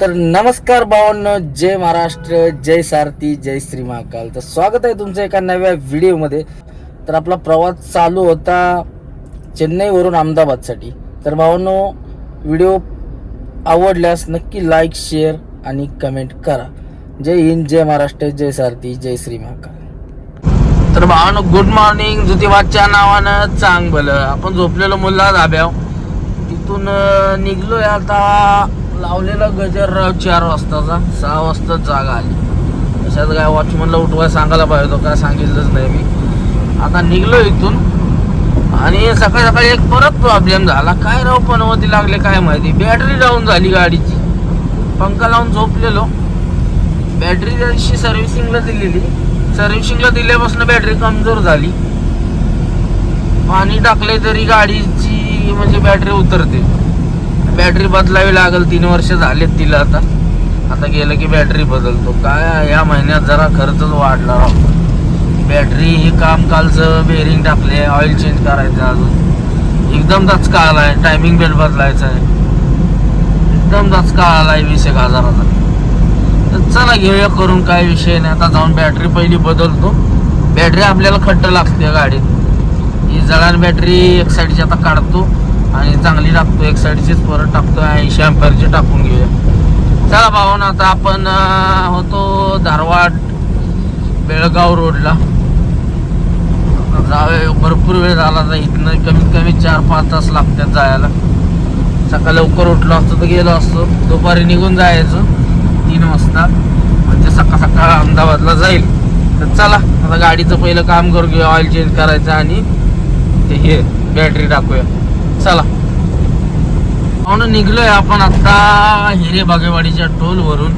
तर नमस्कार भावांनो जय महाराष्ट्र जय सारथी जय श्री महाकाल. तर स्वागत आहे तुमचं एका नव्या व्हिडिओमध्ये. तर आपला प्रवास चालू होता चेन्नईवरून अहमदाबादसाठी. तर भावांनो व्हिडिओ आवडल्यास नक्की लाईक शेअर आणि कमेंट करा. जय हिंद जय महाराष्ट्र जय सारथी जय श्री महाकाल. तर भावानो गुड मॉर्निंग ज्योतिबाच्या नावानं चांग भलं आपण झोपलेलो मुल्ला धाब्याव तिथून निघलो निघलोय आता लावलेला गजर चार वाजताचा सहा वाजता जागा आली. तशात काय वॉचमनला उठवाय सांगायला पाहिजे होतो काय सांगितलंच नाही मी. आता निघलो इथून आणि सकाळी सकाळी एक परत प्रॉब्लेम झाला. काय राव पनवती लागले काय माहिती? बॅटरी डाऊन झाली गाडीची. पंखा लावून झोपलेलो. बॅटरी जशी सर्व्हिसिंगला दिलेली. सर्व्हिसिंगला दिल्यापासून बॅटरी कमजोर झाली. पाणी टाकले तरी गाडीची म्हणजे बॅटरी उतरते. बॅटरी बदलावी लागेल. तीन वर्ष झालेत तिला आता. आता गेलं की बॅटरी बदलतो. काय या महिन्यात जरा खर्चच वाढला बॅटरी हे काम कालचं बेरिंग टाकले ऑइल चेंज करायचं अजून. एकदम दचका आलाय. टायमिंग बेल्ट बदलायचा आहे एकदम दचका आलाय वीस एक हजाराचा. तर चला घेऊया करून काय विषय नाही. आता जाऊन बॅटरी पहिली बदलतो. बॅटरी आपल्याला खट्ट लागते गाडीत. ही जळान बॅटरी एक साईडची आता काढतो. आणि चांगली टाकतो एक साईडचीच परत टाकतो ऐंशी अँपरची टाकून घेऊया. चला भाऊन आता आपण होतो धारवाड बेळगाव रोडला. जावे भरपूर वेळ झाला तर इथनं कमीत कमी चार पाच तास लागतात जायला. सकाळी लवकर उठलो असतो तर गेलो असतो. दुपारी निघून जायचं तीन वाजता. म्हणजे सकाळ सकाळ अहमदाबादला जाईल. तर चला आता गाडीचं पहिलं काम करू घेऊया ऑइल चेंज करायचं आणि ते हे बॅटरी टाकूया. चला. म्हणून निघलोय आपण आता हिरे बागेवाडीच्या टोल वरून.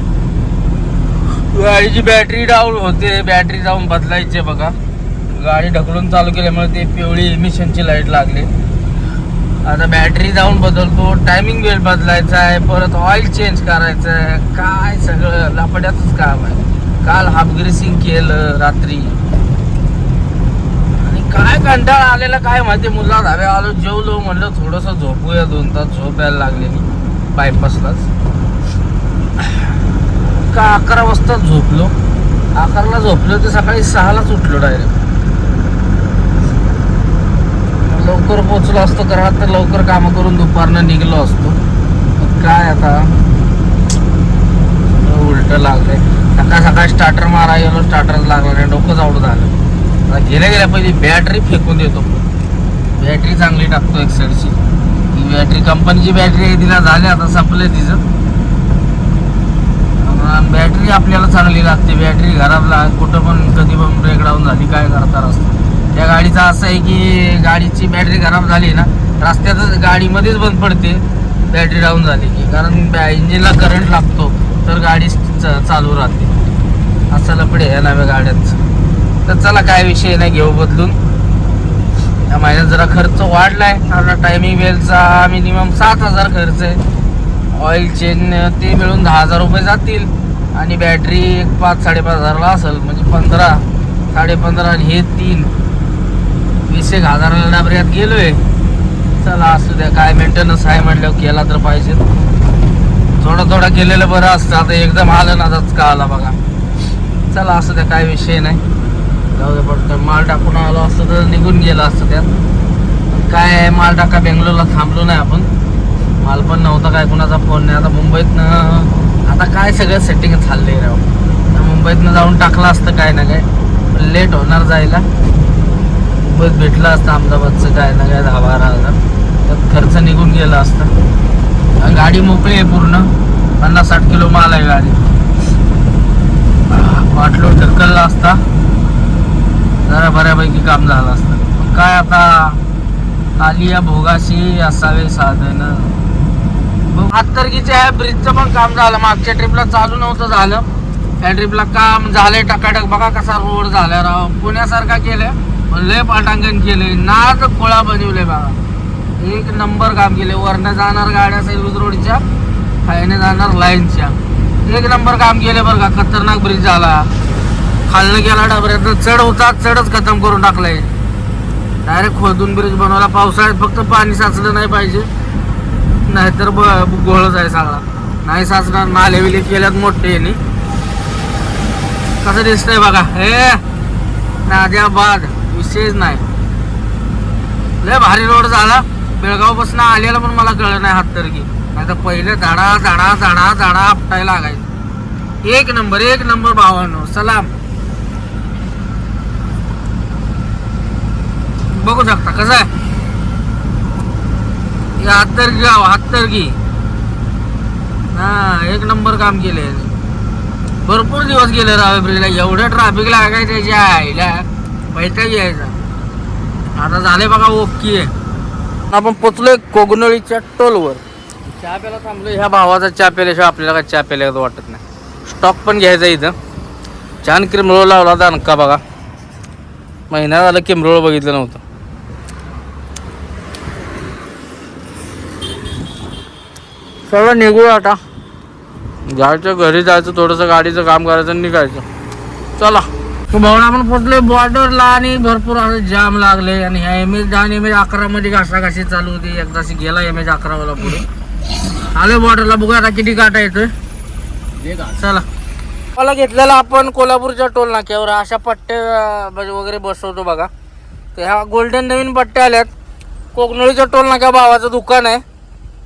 गाडीची बॅटरी डाऊन होते. बॅटरी जाऊन बदलायची बघा. गाडी ढकलून चालू केल्यामुळे ते पिवळी इमिशनची लाइट लागली. आता बॅटरी जाऊन बदलतो. टायमिंग वेळ बदलायचा आहे. परत ऑइल चेंज करायचं आहे. काय सगळं? लापड्याचंच काम आहे. काल हाफ ग्रेसिंग केलं रात्री. काय कंटाळा आलेला काय माहिती मुला धावे आलो जेवलो म्हणलं थोडंसं झोपूया दोन तास झोप यायला लागलेली बायपासलाच का अकरा वाजता झोपलो? अकराला झोपलो ते सकाळी सहालाच उठलो डायरेक्ट लवकर पोचलो असतो घरात तर लवकर कामं करून दुपारनं निघलो असतो. काय आता? उलट लागलंय. सकाळ सकाळी स्टार्टर मारा गेलो स्टार्टरच लागला नाही डोकं जावडं झालं. गेल्या गेल्या पहिली बॅटरी फेकून देतो. बॅटरी चांगली टाकतो एक साईडची ती बॅटरी कंपनीची बॅटरी आहे तिला झाली आता संपले तिचं. बॅटरी आपल्याला चांगली लागते. बॅटरी खराब लाग कुठं पण कधी पण ब्रेकडाऊन झाली काय करता रस्ता. त्या गाडीचं असं आहे की गाडीची बॅटरी खराब झाली ना रस्त्यातच गाडीमध्येच बंद पडते बॅटरी डाऊन झाली की. कारण इंजिनला करंट लागतो तर गाडी चालू राहते. असं लपडे या नव्या गाड्यांचं. तर चला काय विषय नाही घेऊ बदलून. माझ्या महिन्यात जरा खर्च वाढलाय. आपला टायमिंग वेलचा मिनिमम सात हजार खर्च आहे. ऑइल चेन ते मिळून दहा हजार रुपये जातील. आणि बॅटरी एक पाच साडेपाच हजारला असेल. म्हणजे पंधरा साडेपंधरा आणि हे तीन. वीस एक हजाराला डबऱ्यात गेलोय. चला असू द्या काय मेंटेनन्स आहे म्हटल्यावर केला तर पाहिजे. थोडं थोडं केलेलं बरं असतं. आता एकदम आलं ना आताच का आला बघा. चला असू द्या काय विषय नाही. जाऊ दे पडतं माल टाकून आलो असतं तर निघून गेलं असतं त्यात. काय आहे, माल टाका बेंगलोरला थांबलो नाही आपण. माल पण नव्हता काय कुणाचा फोन नाही. आता मुंबईतनं आता काय सगळं सेटिंग चाललंय राव. मुंबईतनं जाऊन टाकलं असतं काय ना काय. पण लेट होणार जायला. मुंबईत भेटलं असतं अहमदाबादचं काय ना काय दहा बारा हजार. त्यात खर्च निघून गेला असता. गाडी मोकळी आहे पूर्ण. पन्नास साठ किलो माल आहे गाडी वाटलो ढकलला असता. जरा बऱ्यापैकी काम झालं असतं. पण काय आता आली या भोगाशी असावे साधन. हातकर्गीच्या ब्रिजचं पण काम झालं. मागच्या ट्रिपला चालू नव्हतं झालं. त्या ट्रिपला काम झालंय टकाटक. बघा कसा रोड झाला राव. पुण्यासारखा केलंय पण लय पाटांगण केलंय. नाच खोळा बनवले बघा एक नंबर काम केले वरनं जाणार गाड्या सर्व्हिस रोडच्या खायने जाणार लाईनच्या एक नंबर काम केले बरं का. खतरनाक ब्रिज झाला. खालनं गेला डबऱ्यात चढ होता चढच खतम करून टाकलाय. डायरेक्ट खोदून ब्रिज बनवला. पावसाळ्यात फक्त पाणी साचलं नाही पाहिजे. नाहीतर ब- घोळच आहे सगळा. नाही साचणार नाले विले केल्यात मोठे यांनी कसं दिसतंय बघा. हे नाद्याबाद. विशेष नाही. लय भारी रोड झाला. बेळगावपासून आलेला पण मला कळलं नाही हात तर की. नाही तर पहिले झाडा झाडा झाडा झाडा आपटायला लागायचं. एक नंबर एक नंबर भावानो. सलाम. बघू शकता कसं आहे? हे गाव हातदरगी हा एक नंबर काम केले भरपूर दिवस गेले रावेब्रीला एवढं ट्रॅफिक लागायचं त्याच्या आईला पैसा यायचा आता झाले बघा ओके. आपण पोचलोय कोगनळीच्या टोलवर. चहा प्यायला थांबलो ह्या भावाचा चहा प्यायल्याशिवाय आपल्याला काय चहा प्यायला वाटत नाही. स्टॉक पण घ्यायचा इथं. छान किरमरोळ लावला होता अनका बघा. महिना झालं किमरोळ बघितलं नव्हतं. सगळं निघू आता. जायचं घरी जायचं थोडंसं गाडीचं काम करायचं आणि निघायचं. चला. तो भावना आपण पोचलोय बॉर्डरला आणि भरपूर असं जाम लागले आणि ह्या एम एच दहा एम एच अकरा मध्ये घासाघाशी चालू होती. एकदाशी गेला एम एच अकरावाला पुढे. आलोय बॉर्डरला बघूया आता किती काटा येतोय. चला. मला घेतलेला आपण कोल्हापूरच्या टोल नाक्यावर अशा पट्ट्या म्हणजे वगैरे बसवतो बघा. तर ह्या गोल्डन नवीन पट्ट्या आल्यात. कोकनळीच्या टोल नाक्या भावाचं दुकान आहे.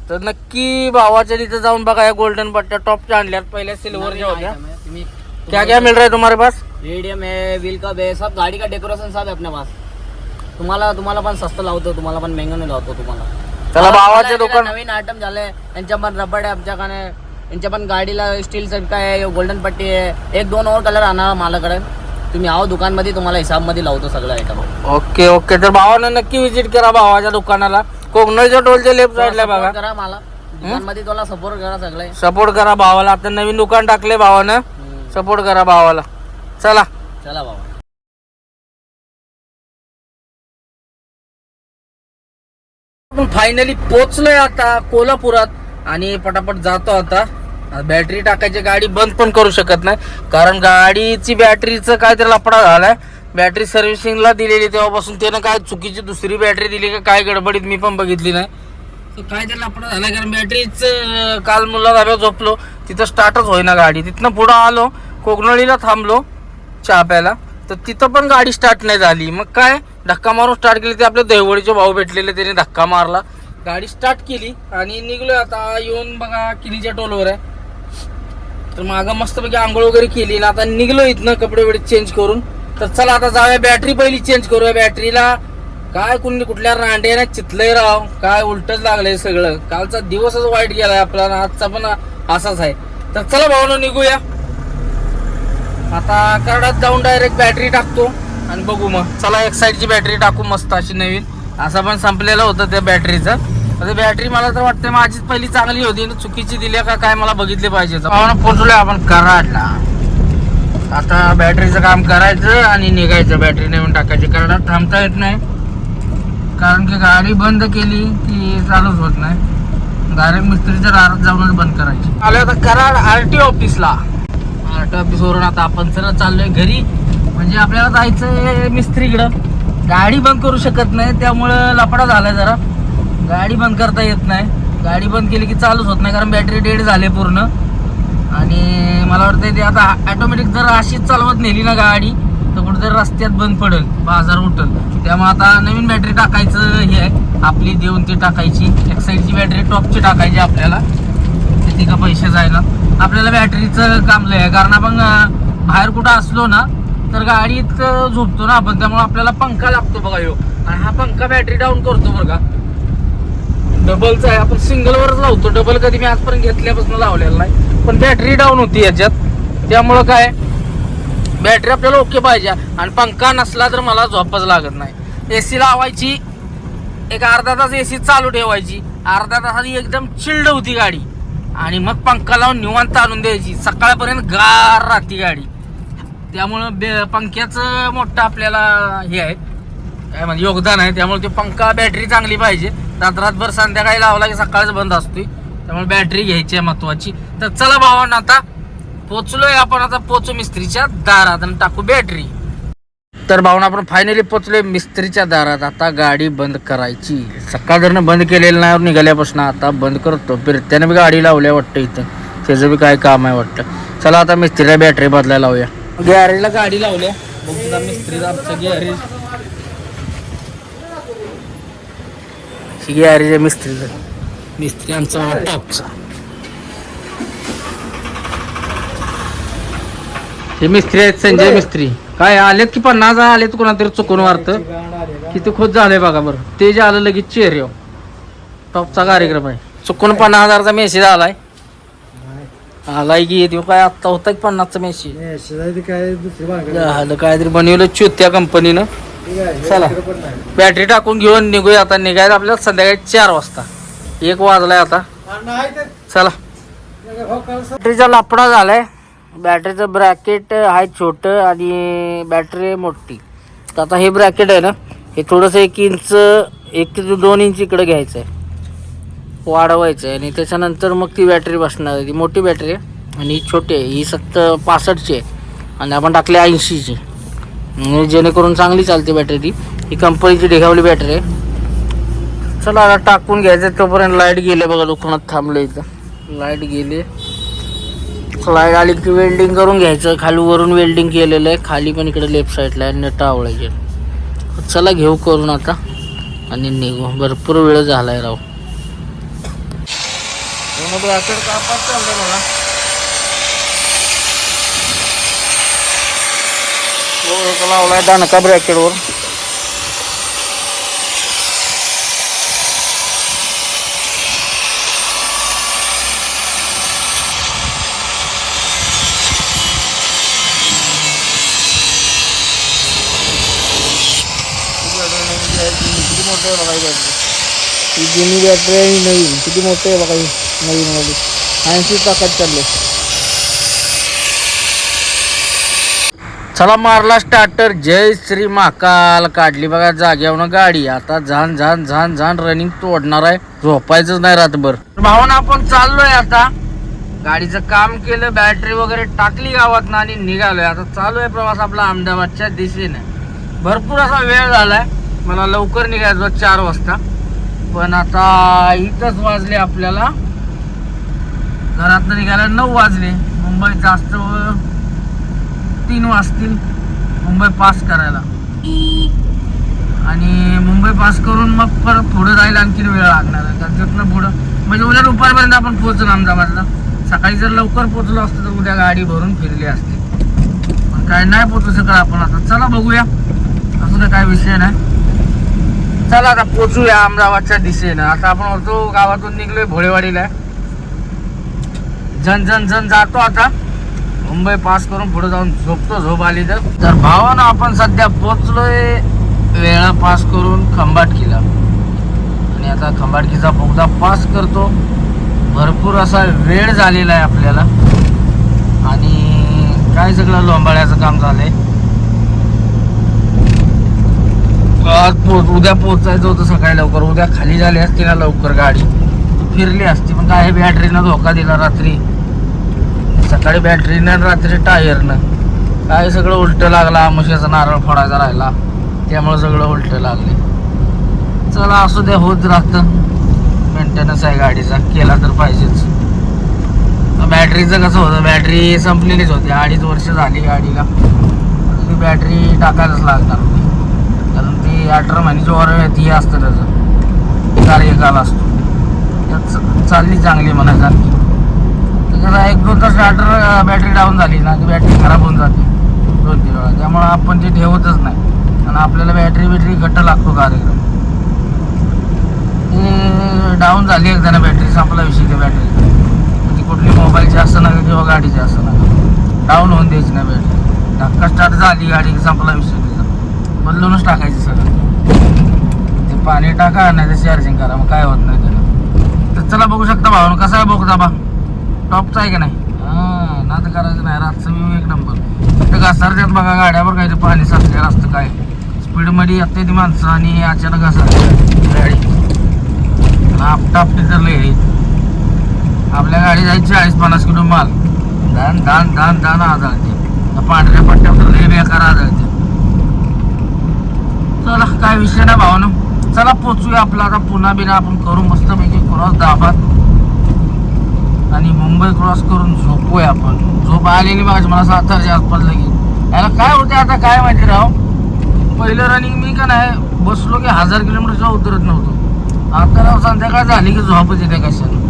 तर नक्की भावाच्या तिथे जाऊन बघा या गोल्डन पट्ट्या टॉपच्या आणल्यात. पहिल्या सिल्वरच्या होत्या. क्या क्या मिल रहा है तुम्हारे पास? रेडियम है व्हील कप है सब गाड़ी का डेकोरेशन सब है अपने पास. तुम्हाला तुम्हाला पण स्वस्त लावतो तुम्हाला पण महंगा नाही लावतो तुम्हाला. त्याला आता भावाचे दुकान. नवीन आयटम झाले. यांच्या पण रबड आहे आमच्याकडे. यांच्या पण गाडीला स्टील चटका आहे गोल्डन पट्टी आहे. एक दोन और कलर आणा माझ्याकडे तुम्ही आहो दुकानमध्ये तुम्हाला हिसाबमध्ये लावतो सगळं आयटम ओके ओके. तर भावानं नक्की विजिट करा भावाच्या दुकानाला. कोकणच्या टोलच्या लेफ्ट साईडला बघा. करा मला. तुला सपोर्ट करा सगळे. सपोर्ट करा भावाला. आता नवीन दुकान टाकले भावानं. सपोर्ट करा भावाला. चला. चला आपण फायनली पोचलोय आता कोल्हापुरात आणि पटापट जातो आता. बॅटरी टाकायची गाडी बंद पण करू शकत नाही. कारण गाडीची बॅटरीचं काय तर लपडा झालाय. बॅटरी सर्व्हिसिंगला दिलेली तेव्हापासून. त्यानं काय चुकीची दुसरी बॅटरी दिली का काय गडबडीत मी पण बघितली नाही. तर काय त्याला आपण झाला? कारण बॅटरीच काल मुला धाब्यात झोपलो. तिथं स्टार्टच होईना गाडी. तिथनं पुढं आलो कोकणळीला थांबलो चहा प्यायला. तर तिथं पण गाडी स्टार्ट नाही झाली. मग काय? धक्का मारून स्टार्ट केली. ते आपल्या दहिवडीचे भाऊ भेटलेले त्याने धक्का मारला. गाडी स्टार्ट केली आणि निघलो आता. येऊन बघा किलीच्या टोलवर आहे. तर मागं मस्तपैकी आंघोळ वगैरे केली ना आता निघलो इथनं कपडे वगैरे चेंज करून. तर चला आता जाऊया बॅटरी पहिली चेंज करूया बॅटरीला काय कुणी कुठल्या रांड्याने चितलंय राव? काय उलटच लागलंय सगळं. कालचा दिवसच वाईट गेलाय आपला आजचा पण असाच आहे. तर चला भावनं निघूया. आता करडात जाऊन डायरेक्ट बॅटरी टाकतो आणि बघू मग. चला एक साईडची बॅटरी टाकू मस्त अशी नवीन. असं पण संपलेलं होतं त्या बॅटरीचं तर बॅटरी मला तर वाटते माझीच पहिली चांगली होती. चुकीची दिली का काय मला बघितली पाहिजे. पाहुणं पोचलोय आपण कराडला. आता बॅटरीचं काम करायचं आणि निघायचं. बॅटरी नवीन टाकायची. कारण थांबता येत नाही. कारण की गाडी बंद केली की चालूच होत नाही. डायरेक्ट मिस्त्रीच्या दारात जाऊनच बंद करायची. आलो आता कराड आर टी ऑफिसला. आर टी ऑफिसवरून आता आपण सरळ चाललोय घरी. म्हणजे आपल्याला जायचं मिस्त्रीकडं. गाडी बंद करू शकत नाही. त्यामुळं लफडा झालाय जरा. गाडी बंद करता येत नाही. गाडी बंद केली की चालूच होत नाही. कारण बॅटरी डेड झाले पूर्ण. आणि मला वाटतं ते आता ऑटोमॅटिक जर अशीच चालवत नेली ना गाडी तर कुठेतरी रस्त्यात बंद पडेल बाजार उठल. त्यामुळे आता नवीन बॅटरी टाकायचं हे आहे. आपली देऊन ती टाकायची. एक्साईडची बॅटरी टॉपची टाकायची आपल्याला. किती का पैसे जायला. आपल्याला बॅटरीचं काम लय आहे. कारण आपण बाहेर कुठं असलो ना तर गाडीत झोपतो ना आपण. त्यामुळे आपल्याला पंखा लागतो बघा ह्यो आणि हा पंखा बॅटरी डाऊन करतो बरं का. डबलचा आहे. आपण सिंगलवरच लावतो. डबल कधी मी आजपर्यंत घेतल्यापासून लावलेला नाही. पण बॅटरी डाऊन होती याच्यात. त्यामुळं काय? बॅटरी आपल्याला ओके पाहिजे. आणि पंखा नसला तर मला झोपच लागत नाही. ए सी लावायची. एक अर्धा तास ए सी चालू ठेवायची. अर्धा तासात एकदम चिल्ड होती गाडी. आणि मग पंखा लावून निवांत आणून द्यायची. सकाळपर्यंत गार राहती गाडी. त्यामुळं बे पंख्याचं मोठं आपल्याला हे आहे. काय म्हणजे योगदान आहे. त्यामुळे ते पंखा बॅटरी चांगली पाहिजे. रात्रभर संध्याकाळी लावला की सकाळच बंद असतोय. त्यामुळे बॅटरी घ्यायची आहे महत्वाची. तर चला भावांना आता पोचलोय आपण आता पोचू मिस्त्रीच्या दारात आणि टाकू बॅटरी तर भावना आपण फायनली पोचलोय मिस्त्रीच्या दारात. आता गाडी बंद करायची. सकाळ बंद केलेलं नाही निघाल्यापासून आता बंद करतो. फिरत्याने बी गाडी लावल्या वाटतं इथं. त्याचं बी काय काम आहे वाटतं. चला आता मिस्त्रीला बॅटरी बदलायला लावूया. गॅरेजला गाडी लावल्या. बघूया मिस्त्रीचा आमचं गॅरेज ही गॅरेज आहे मिस्त्रीचं. मिस्त्री आमचा टॉपचा. हे मिस्त्री आहेत संजय मिस्त्री. काय आलेत की पन्नास आलेत कोणातरी चुकून वारत किती खुश झालंय बघा बरं. ते जे आलं लगेच चेहरे टॉपचा कार्यक्रम आहे. चुकून पन्नास हजारचा मेसेज आलाय. आलाय की येतो काय आत्ता होता की पन्नासचा मेसेज काय झालं काहीतरी बनवलं चुत्या कंपनीनं चला. बॅटरी टाकून घेऊन निघूया आता. निघायचं आपल्याला संध्याकाळी चार वाजता. एक वाजलाय आता. चला. बॅटरीचा लापडा झालाय. बॅटरीचं ब्रॅकेट आहे छोटं आणि बॅटरी मोठी. तर आता हे ब्रॅकेट आहे ना हे थोडंसं एक इंच एक ते दोन इंच इकडं घ्यायचं आहे वाढवायचं आहे आणि त्याच्यानंतर मग ती बॅटरी बसणार ती मोठी बॅटरी आहे. आणि ही छोटी आहे. ही सत्त पासष्टची आहे. आणि आपण टाकली ऐंशीची. म्हणजे जेणेकरून चांगली चालते बॅटरी ती. ही कंपनीची ढेगावली बॅटरी आहे. चला आता टाकून घ्यायचं. तोपर्यंत लाइट गेले बघा दुकानात थांबलं इथं. लाइट गेली. लाइट आली की वेल्डिंग करून घ्यायचं. खाली वरून वेल्डिंग केलेलं आहे. खाली पण इकडे लेफ्ट साईडला आहे. नेट आवळायचे. चला घेऊ करून आता. आणि निघू. भरपूर वेळ झालाय राव. ब्रॅकेट कापात चाललंय मला. हो लावलाय दानका ब्रॅकेटवर किती मोठं आहे बघा ही बॅटरी ही जुनी बॅटरी आहे ही नवीन. किती मोठं आहे बघा ही नवीन वाली. ऐंशी ताकद चालले. चला मारला स्टार्टर जय श्री महाकाल. काढली बघा जाग्यावर गाडी. आता झान झान झान झान रनिंग तोडणार आहे. झोपायचंच नाही रातभर. भावना आपण चाललोय आता. गाडीचं काम केलं बॅटरी वगैरे टाकली गावात आणि निघालोय. आता चालू आहे प्रवास आपला अहमदाबादच्या दिशेने. भरपूर असा वेळ झालाय. मला लवकर निघायचं होतं चार वाजता. पण आता इथंच वाजले आपल्याला. घरातनं निघायला नऊ वाजले. मुंबई जास्त तीन वाजतील. मुंबई पास करायला. आणि मुंबई पास करून मग परत पुढे जायला आणखीन वेळ लागणार आहे. कारण तिथनं पुढं म्हणजे उद्या दुपारपर्यंत आपण पोहोचलो अहमदाबादला. सकाळी जर लवकर पोहोचलो असतो तर उद्या गाडी भरून फिरली असते. पण काय नाही पोहोचू शकत आपण आता. चला बघूया. असं तर काय विषय नाही. चला आता पोचूया अहमदाबादच्या दिशेनं. आता आपण होतो गावातून निघलोय भोळेवाडीला. जन जन जन जातो आता. मुंबई पास करून पुढे जाऊन झोपतो झोप आली तर. तर भावानं आपण सध्या पोचलोय वेळा पास करून खंबाटकीला. आणि आता खंबाटकीचा बोगदा पास करतो. भरपूर असा वेळ झालेला आहे आपल्याला. आणि काय सगळं लोंबाळ्याचं काम झालंय? आज पोच उद्या पोचायचं होतं सकाळी लवकर. उद्या खाली झाली असती ना लवकर गाडी. फिरली असती. पण काय बॅटरीनं धोका दिला रात्री. सकाळी बॅटरीनं आणि रात्री टायरनं. काय सगळं उलटं लागला. म्हशीचा नारळ फोडायचा राहिला. त्यामुळे सगळं उलटं लागले. चला असू द्या होत राहतं. मेंटेनन्स आहे गाडीचा. केला तर पाहिजेच. बॅटरीचं कसं होतं? बॅटरी संपलेलीच होती. अडीच वर्ष झाली गाडीला. ती बॅटरी टाकायलाच लागणार होती ते अठरा महिन्याची वॉरंटी ही असतं त्याचं. कार्यकाल असतो. त्यात चालली चांगली म्हणायचं आणखी. त्याच्यात एक दोन तास अठरा बॅटरी डाऊन झाली ना ती बॅटरी खराब होऊन जाते. दोन तीन वेळा. त्यामुळं आपण ते ठेवतच नाही. आणि आपल्याला बॅटरी बिटरी घट्ट लागतो कार्यक्रम. ते डाऊन झाली एकदा ना बॅटरी संपला विषय त्या बॅटरी म्हणजे कुठली मोबाईलची असं नका किंवा गाडीची असं नका. डाऊन होऊन द्यायची ना बॅटरी धक्का स्टार्ट झाली गाडी संपला विषय. बदलूनच टाकायचं सगळं. ते पाणी टाका नाही ते चार्जिंग करा मग काय होत नाही त्याला. तर चला बघू शकता भाऊ कसा आहे बघू बा? टॉपचा आहे का नाही? हां ना तर करायचं नाही रातचं व्यू एक नंबर. फक्त घसरतात बघा गाड्यावर काय ते पाणी साचलेलं असतं काय? स्पीडमध्ये येते ती माणसं आणि अचानक घसरते गाडी. आपटापटी तर लई आपल्या गाडी जायची चाळीस पन्नास किलो माल. धान धान धान धान आदळते. पांढऱ्या पट्ट्यावर लई बेकार आदळते. चला काय विषय नाही भावानं. चला पोचूया आपला आता पुन्हा बिना आपण करू मस्तपैकी क्रॉस दाबात. आणि मुंबई क्रॉस करून झोपूया आपण. झोप आलेली बघा मला सातारच्या आसपास लगेच याला काय होते आता काय माहिती राव? पहिलं रनिंग मी का नाही बसलो की हजार किलोमीटरच्या उतरत नव्हतो. आता राव संध्याकाळ झाली की झोपच येते कशाला?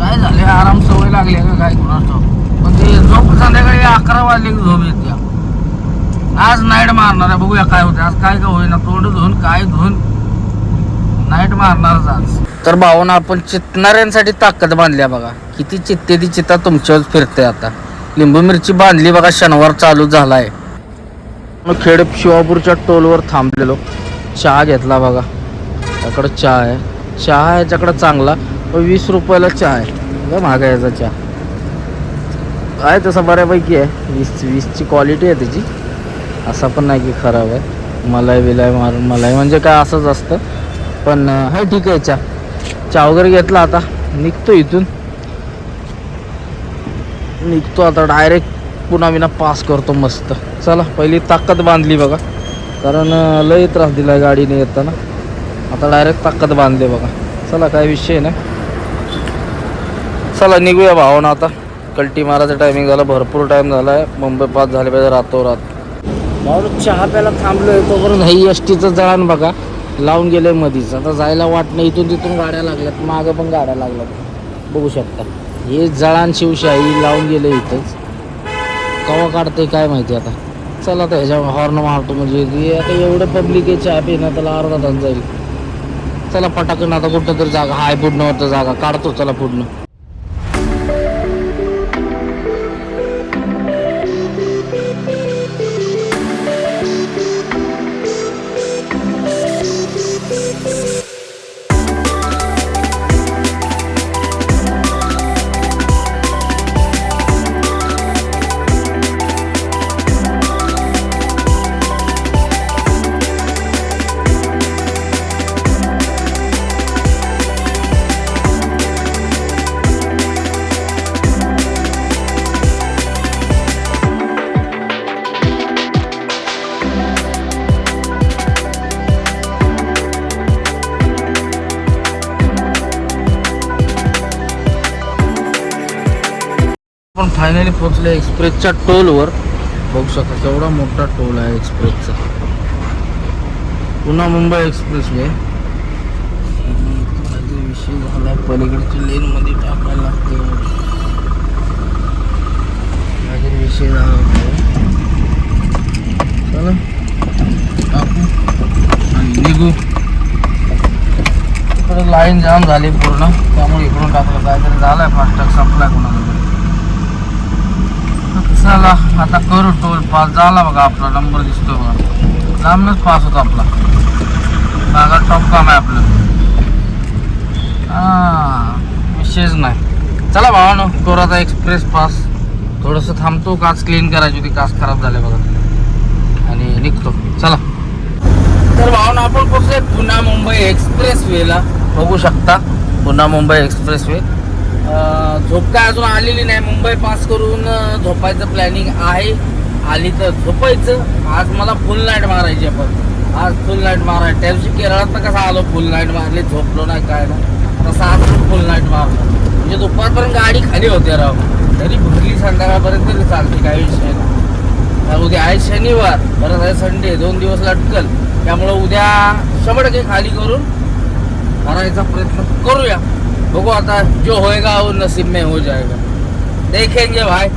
काय झाले आराम सवय लागली का काय कोणास पण ते झोप संध्याकाळी अकरा वाजले की झोप येते आज नाईट मारणार आहे बघूया काय होते आज काय काय होईना तोंड धुवून काय धुवून नाईट मारणारच आज तर भावना आपण चितणाऱ्यांसाठी ताकद बांधल्या बघा. किती चित्ते ती चित्ता तुमच्यावर फिरते आता. लिंबू मिरची बांधली बघा शनिवार चालू झालाय. मग खेड शिवापूरच्या टोलवर थांबलेलो. चहा घेतला बघा. त्याकडं चहा आहे. चहा याच्याकडं चांगला. वीस रुपयाला चहा आहे. लय महाग आहे याचा चहा. आहे तसा बऱ्यापैकी आहे. वीस वीसची क्वालिटी आहे त्याची. असा पण नाही की खराब आहे. मलाई विलाय मारून मलाई म्हणजे काय असंच असतं. पण हा ठीक आहे चहा. चहा वगैरे घेतला आता. निघतो इथून. निघतो आता डायरेक्ट पुन्हा विना पास करतो मस्त. चला पहिली ताकद बांधली बघा. कारण लय त्रास दिला गाडीने येताना. आता डायरेक्ट ताकद बांधले बघा. चला काय विषय नाही. चला निघूया भावना आता. कल्टी मारायचा टायमिंग झाला भरपूर टाईम झाला आहे मुंबई पास झाले पाहिजे रातोरात. माणूस चहा प्यायला आहे तोपर्यंत हे एस टीचं जळण बघा. लावून गेले मधीच. आता जायला वाट नाही इथून तिथून गाड्या लागल्यात मागं पण गाड्या लागल्यात. बघू शकता. हे जळान शिवशाही लावून गेले इथंच. कवा काढते काय माहिती आता. चला आता ह्याच्या हॉर्न मारतो म्हणजे. आता एवढं पब्लिक आहे चहा पिणं त्याला अर्धा तास जाईल. चला पटाकन आता कुठं तरी जागा हाय पुढणं जागा. काढतो चला पुढणं फायनली पोहोचले एक्सप्रेसच्या टोलवर बघू शकता केवढा मोठा टोल आहे एक्सप्रेसचा पुन्हा मुंबई एक्सप्रेस वे विषय झाला पलीकडच्या लेनमध्ये टाकायला लागते. काहीतरी विषय झाला होता. चला टाकू आणि निघू. इकडे लाईन जाम झाली पूर्ण त्यामुळे इकडून टाकलं. काहीतरी आहे फास्टॅग संपला कोणाला चला आता करू टोल पास. झाला बघा आपला नंबर दिसतो बघा. लांबनच पास होतो आपला. बागा टॉप काम आहे आपलं. विशेष नाही. चला भावानो करू आता एक्सप्रेस पास थोडंसं थांबतो काच क्लीन करायची होती काच खराब झाले बघा. आणि निघतो. चला. तर भावना आपण पोहोचले पुन्हा मुंबई एक्सप्रेस वेला बघू शकता पुन्हा मुंबई एक्सप्रेस वे झोप काय अजून आलेली नाही. मुंबई पास करून झोपायचं प्लॅनिंग आहे. आली तर झोपायचं. आज मला फुल नाईट मारायची आपण आज फुल नाईट मारायची त्या दिवशी केरळात कसं आलो फुल नाईट मारली झोपलो नाही काय नाही. तसं आज पण फुल नाईट मारलो. म्हणजे दुपारपर्यंत गाडी खाली होते राव. तरी भरली संध्याकाळपर्यंत तरी चालते काही विषय नाही. तर उद्या आहे शनिवार. परत आहे संडे. दोन दिवस लटकल. त्यामुळं उद्या शंभर टक्के खाली करून मारायचा प्रयत्न करूया. बघू आता जो होएगा वो नसीब में हो जाएगा। देखेंगे भाई।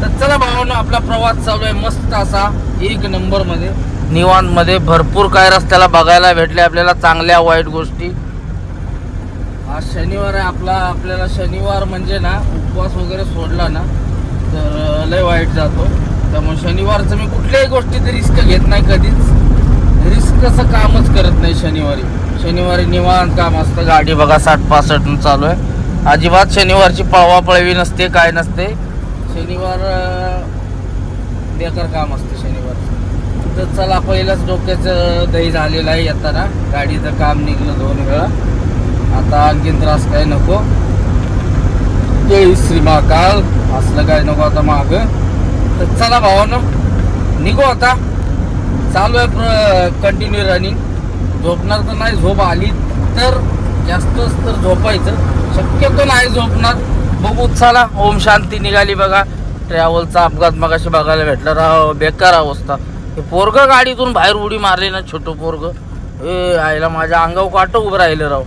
तर चला भावांनो आपला प्रवास चालू आहे मस्त असा एक नंबरमध्ये. भरपूर काय रस्त्याला बघायला भेटले आपल्याला चांगल्या वाईट गोष्टी. आज शनिवार आहे आपला आपल्याला शनिवार म्हणजे ना उपवास वगैरे सोडला ना तर लय वाईट जातो. त्यामुळे शनिवारचं मी कुठल्याही गोष्टीत रिस्क घेत नाही कधीच. रिस्क असं कामच करत नाही शनिवारी. शनिवारी निवांत काम असतं. गाडी बघा साठ पासष्ट चालू आहे. अजिबात शनिवारची पळवापळवी नसते काय नसते. शनिवार अं, बेकार काम असतं शनिवार तर चला पहिलंच डोक्याचं दही झालेलं आहे येताना. गाडीचं काम निघलं दोन वेळा. आता आणखीन त्रास काय नको. जय श्री महाकाल. असलं काय नको आता माग. तर चला भावानं निघू आता. चालू आहे कंटिन्यू रनिंग झोपणार तर नाही झोप आली तर जास्तच तर झोपायचं. शक्यतो नाही झोपणार. बघू चला ओम शांती निघाली बघा. ट्रॅव्हलचा अपघात मगाशी बघायला भेटला. राव बेकार अवस्था. हे पोरग गाडीतून बाहेर उडी मारली ना छोटं पोरग. ए आईला माझ्या अंगावर काट उभं राहिलं राव.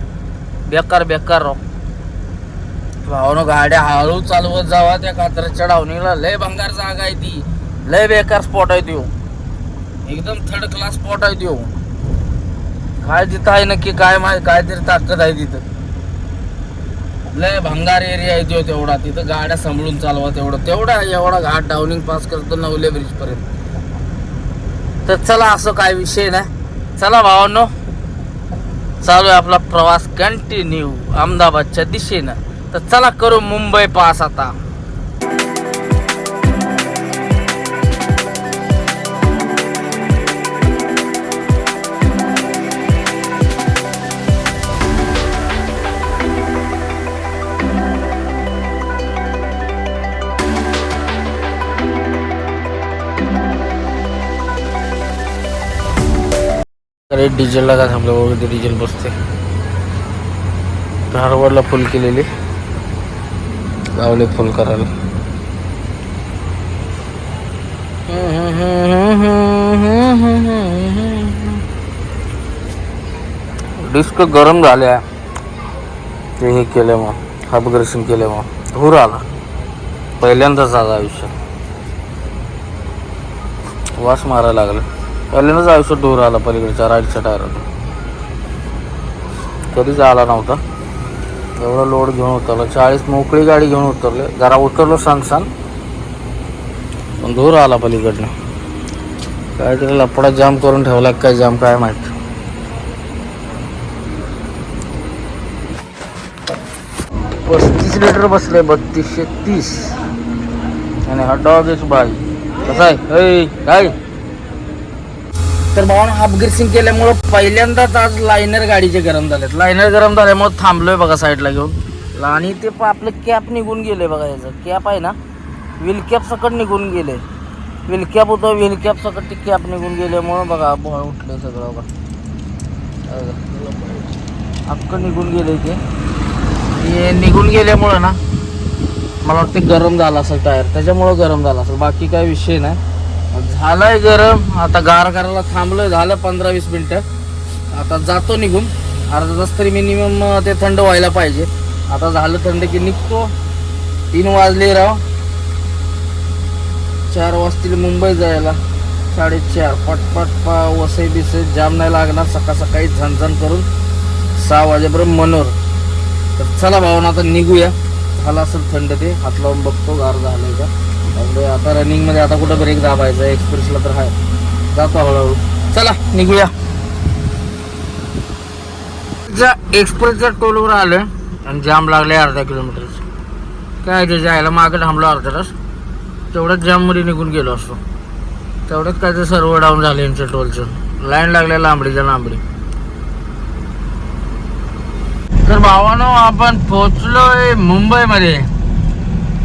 बेकार बेकार राव. भावानं गाड्या हळू चालवत जावा त्या कात्रच्या डावणीला लय भंगार जागा आहे ती. लय बेकार स्पॉट आहे तो एकदम थर्ड क्लास स्पॉट आहे तो काय तिथं आहे नक्की काय माहीत काहीतरी ताकद आहे तिथं. लय भंगार एरिया आहे तो तेवढा तिथं गाड्या सांभाळून चालवा तेवढं. तेवढा एवढा घाट डाऊनिंग पास करतो नवले ब्रिज पर्यंत. तर चला असं काय विषय नाही. चला भावांनो चालू आहे आपला प्रवास कंटिन्यू अहमदाबादच्या दिशेनं. तर चला करू मुंबई पास आता. अरे डिझेलला का थांबलं वगैरे डिझेल बसते धारवडला फुल केलेली. गावले फुल करायला. डिस्क गरम झाल्या. ते हे केलं मग अपग्रेशन केलं मग. धूर आला. पहिल्यांदाच आला आयुष्यात. वास मारायला लागला. पहिल्यांदाच आयुष्यात धूर आला पलीकडच्या राईटच्या टायरात. कधीच आला नव्हता. एवढा लोड घेऊन उतरला. चाळीस मोकळी गाडी घेऊन उतरले. जरा उतरलो सांग सांग. पण धूर आला पलीकडनं. काहीतरी लपडा जाम करून ठेवला काय जाम काय माहीत. पस्तीस लिटर बसले बत्तीसशे तीस. आणि हा डॉग इज बाय कसा आहे? काय? तर भावानं अपग्रेसिंग केल्यामुळं पहिल्यांदाच आज लायनर गाडीचे गरम झालेत. लायनर गरम झाल्यामुळं थांबलोय बघा साईडला घेऊन. आणि ते प- आपलं कॅप निघून गेले बघा याचं. कॅप आहे ना? व्हील कॅप सकट निघून गेले व्हील कॅप होतं व्हील कॅप सकट ते कॅप निघून गेल्यामुळं बघा भोळ उठलं सगळं बघा. अख्खं निघून गेले ते. निघून गेल्यामुळं ना मला वाटते गरम झाला असेल टायर त्याच्यामुळं गरम झाला असेल. बाकी काय विषय नाही. आलाय गरम. आता गार करायला थांबलोय. झालं पंधरा वीस मिनटं. आता जातो निघून. अर्धा तास तरी मिनिमम ते थंड व्हायला पाहिजे. आता झालं थंड की निघतो. तीन वाजले राव. चार वाजतील मुंबई जायला. साडेचार. पटपट पा वसई बिसे जाम नाही लागणार. सकाळ सकाळी झणझण करून सहा वाजेपर्यंत मनोर तर चला भावना आता निघूया. झालं असेल थंड ते. हात लावून बघतो. गार झालं का? म्हणजे आता रनिंगमध्ये आता कुठं ब्रेक दाबायचा एक्सप्रेसला तर हाय. जातो हळूहळू. चला निघूया. एक्सप्रेसच्या टोलवर आलं आणि जाम लागले अर्धा किलोमीटर. काय ते जायला मागे थांबलो अर्धा तास. तेवढ्याच जाममध्ये निघून गेलो असतो. तेवढ्यात काय ते सर्व डाऊन झाले यांच्या टोलचं. लाईन लागल्या लांबडीच्या लांबडी. तर भावानो आपण पोहोचलोय मुंबईमध्ये.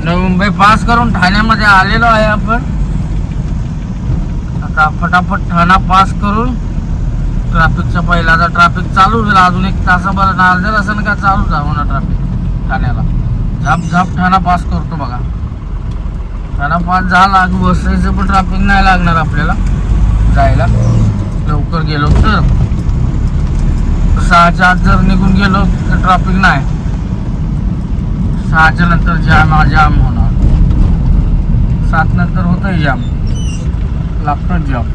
नवी मुंबई पास करून ठाण्यामध्ये आलेलो आहे आपण. आता फटाफट ठाणा पास करून ट्रॅफिकचा पहिला आता ट्रॅफिक चालू होईल. अजून एक तासाभर अर्ध्या असेल का चालू जाऊ ना ट्रॅफिक ठाण्याला. झाप झाप ठाणा पास करतो बघा. ठाणा पास झाला की बसायचं पण ट्रॅफिक नाही लागणार आपल्याला जायला. लवकर गेलो तर. सहाच्या आत जर निघून गेलो तर ट्रॅफिक नाही. सहाच्या नंतर जाम जाम होणार. सात नंतर होतंय जाम. लागतोच जाम.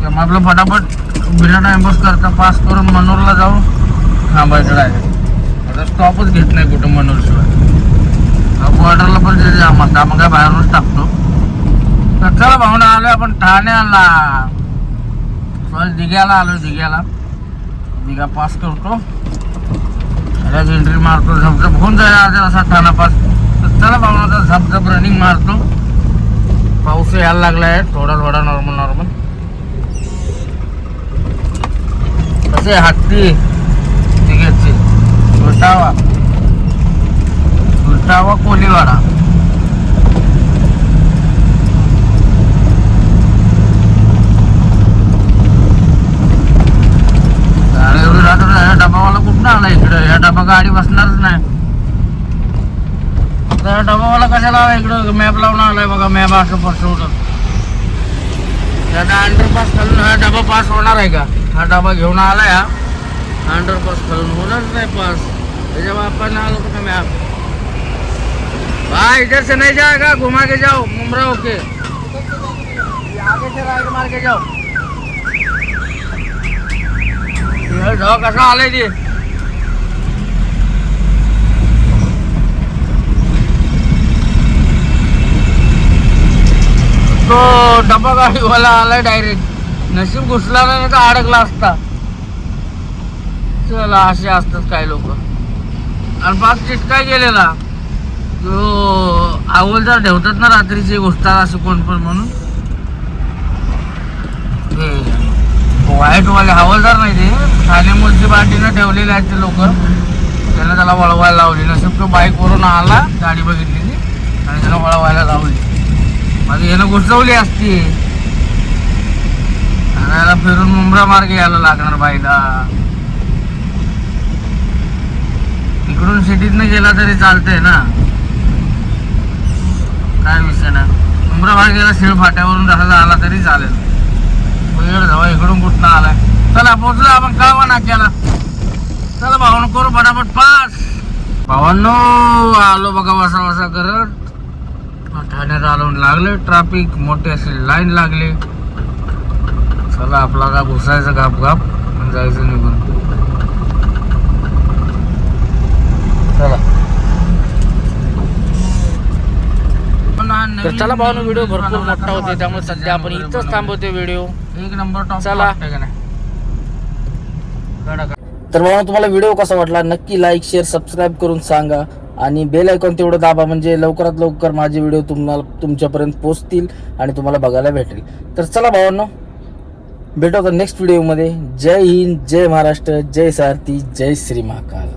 त्यामुळे आपलं फटाफट बिर्याणा एम्बोस करता पास करून मनोरला जाऊ. थांबायचं डायरेक्ट आता स्टॉपच घेत नाही कुठं मनोरशिवाय बॉर्डरला पण जे जाम असतं आपण काय बाहेरूनच टाकतो. तर चला भावना आलोय आपण ठाण्याला. सॉरी दिघ्याला आलोय दिघ्याला दिघा पास करतो. त्याच एंट्री मारतो झपझप होऊन जाईल अर्ध्या असा ठाणापास तर चला भावना झपझप रनिंग मारतो. पाऊस यायला लागलाय थोडा थोडा नॉर्मल नॉर्मल कसे हत्ती? तिघेचे उलटावा. उलटावा कोलीवाडा अरे एवढी रात्र ह्या डबावाला कुठं आला इकडे. ह्या गाडी बसणारच नाही. तर डबावाला कशाला आला इकडं मॅप लावून आलाय बघा मॅप असं फसवलं त्याचा अंडरपास खालून हा डबा पास होणार आहे का? हा डबा घेऊन आलाय हा. अंडरपास खालून होणारच नाही पास त्याच्या बापाने आलो का मॅप भाई इधर से नहीं जाएगा घुमा के? जाओ मुमरा होके आगे से राइट मार के जाओ जाओ कसा आलाय ते? तो डबा गाडीवाला आलाय डायरेक्ट नशीब घुसला नाही तर अडकला असता. चला असे असतात काही लोक. आणि पाच चिटकाय गेलेला. तो हवालदार ठेवतात ना रात्रीची गोष्ट असं कोण पण म्हणून. वाईटवाले व्हाईटवाले हवालदार नाही ते. ठाणे म्युन्सिपाल्टीनं ठेवलेले आहेत ते लोक. त्यानं त्याला वळवायला लावली. नशीब तो बाईकवरून आला गाडी बघितली आणि त्याला वळवायला लावली. माझी यानं घुसवली असती. आणि याला फिरून मुंब्रा मार्ग यायला लागणार बाईला. इकडून सिटीतनं गेला तरी चालतंय ना. काय विषय नाही. मुंब्रा मार्गेला शिळ फाट्यावरून जसा आला तरी चालेल. वेळ जावा इकडून कुठनं आलाय? चला पोचलो आपण कळवा नाक्याला चला भावानं करू फटाफट पास. भावांनो आलो बघा वसा वसा करत. ठाण्यात आलो लागले ट्रॅफिक मोठी अशी लाईन लागली. चला आपला का घुसायचं गाप गाप जायचं निघून. चला. तर चला भावानं व्हिडिओ भरपूर मोठा होते त्यामुळे सध्या आपण इथंच थांबवतो व्हिडिओ एक नंबर चला. तर भावा तुम्हाला व्हिडिओ कसा वाटला नक्की लाईक शेअर सबस्क्राईब करून सांगा. आणि बेल आयकॉन तेवढं दाबा म्हणजे लवकरात लवकर माझे व्हिडिओ तुम्हाला तुमच्यापर्यंत पोहोचतील आणि तुम्हाला बघायला भेटेल. तर चला भावांनो भेटू आता नेक्स्ट व्हिडिओमध्ये जय हिंद जय महाराष्ट्र जय सारथी जय श्री महाकाल.